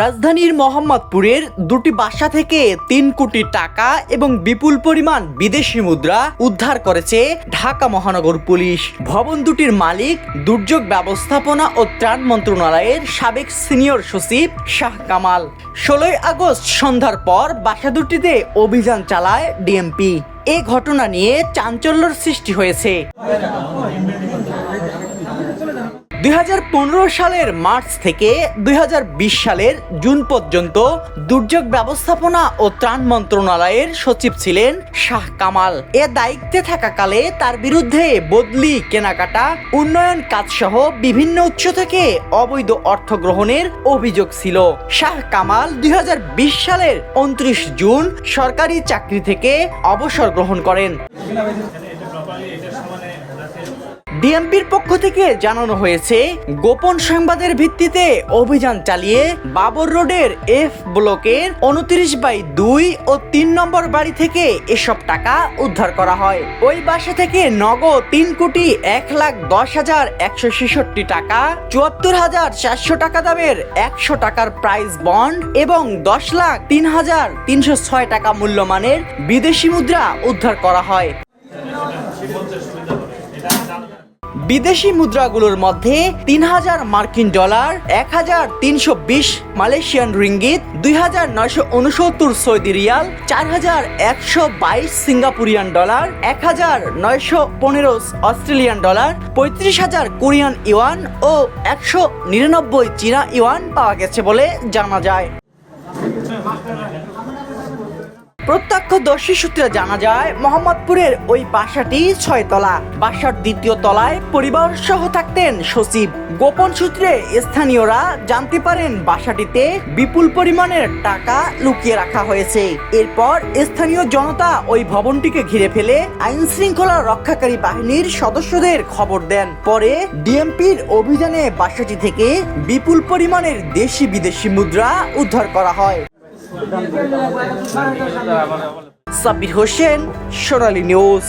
রাজধানীর মোহাম্মদপুরের দুটি বাসা থেকে তিন কোটি টাকা এবং বিপুল পরিমাণ বিদেশি মুদ্রা উদ্ধার করেছে ঢাকা মহানগর পুলিশ। ভবন দুটির মালিক, দুর্যোগ ব্যবস্থাপনা ও ত্রাণ মন্ত্রণালয়ের সাবেক সিনিয়র সচিব শাহ কামাল। ষোলোই আগস্ট সন্ধ্যার পর বাসা দুটিতে অভিযান চালায় ডিএমপি। এ ঘটনা নিয়ে চাঞ্চল্যর সৃষ্টি হয়েছে। দুই হাজার পনেরো সালের মার্চ থেকে দুই হাজার বিশ সালের জুন পর্যন্ত দুর্যোগ ব্যবস্থাপনা ও ত্রাণ মন্ত্রণালয়ের সচিব ছিলেন শাহ কামাল। এ দায়িত্বে থাকাকালে তার বিরুদ্ধে বদলি, কেনাকাটা, উন্নয়ন কাজসহ বিভিন্ন উৎস থেকে অবৈধ অর্থ গ্রহণের অভিযোগ ছিল। শাহ কামাল দুই হাজার বিশ সালের উনত্রিশ জুন সরকারি চাকরি থেকে অবসর গ্রহণ করেন। ডিএমপির পক্ষ থেকে জানানো হয়েছে, গোপন সংবাদের ভিত্তিতে অভিযান চালিয়ে বাবর রোডের এফ ব্লকের উনত্রিশ বাই দুই ও তিন নম্বর বাড়ি থেকে এসব টাকা উদ্ধার করা হয়। ওই বাসা থেকে নগদ তিন কোটি এক লাখ দশ হাজার একশো ছেষট্টি টাকা, চুয়াত্তর হাজার চারশো টাকা দামের একশো টাকার প্রাইস বন্ড এবং দশ লাখ তিন হাজার তিনশো ছয় টাকা মূল্যমানের বিদেশি মুদ্রা উদ্ধার করা হয়। বিদেশি মুদ্রাগুলোর মধ্যে তিন হাজার মার্কিন ডলার এক হাজার তিনশো বিশ মালয়েশিয়ান রিঙ্গিত দুই হাজার নয়শো উনসত্তর সৌদি রিয়াল চার হাজার একশো বাইশ সিঙ্গাপুরিয়ান ডলার এক হাজার নয়শো পনেরো অস্ট্রেলিয়ান ডলার পঁয়ত্রিশ হাজার কোরিয়ান ইউয়ান ও একশো নিরানব্বই চীনা ইউয়ান পাওয়া গেছে বলে জানা যায়। প্রত্যক্ষদর্শী সূত্রে জানা যায়, মোহাম্মদপুরের ওই বাসাটি ছয়তলা। বাসার দ্বিতীয় তলায় পরিবার সহ থাকতেন সচিব। গোপন সূত্রে স্থানীয়রা জানতে পারেন, বাসাটিতে বিপুল পরিমাণের টাকা লুকিয়ে রাখা হয়েছে। এরপর স্থানীয় জনতা ওই ভবনটিকে ঘিরে ফেলে আইন শৃঙ্খলা রক্ষাকারী বাহিনীর সদস্যদের খবর দেন। পরে ডিএমপির অভিযানে বাসাটি থেকে বিপুল পরিমাণের দেশি বিদেশি মুদ্রা উদ্ধার করা হয়। সাব্বির হোসেন সোনালী নিউজ।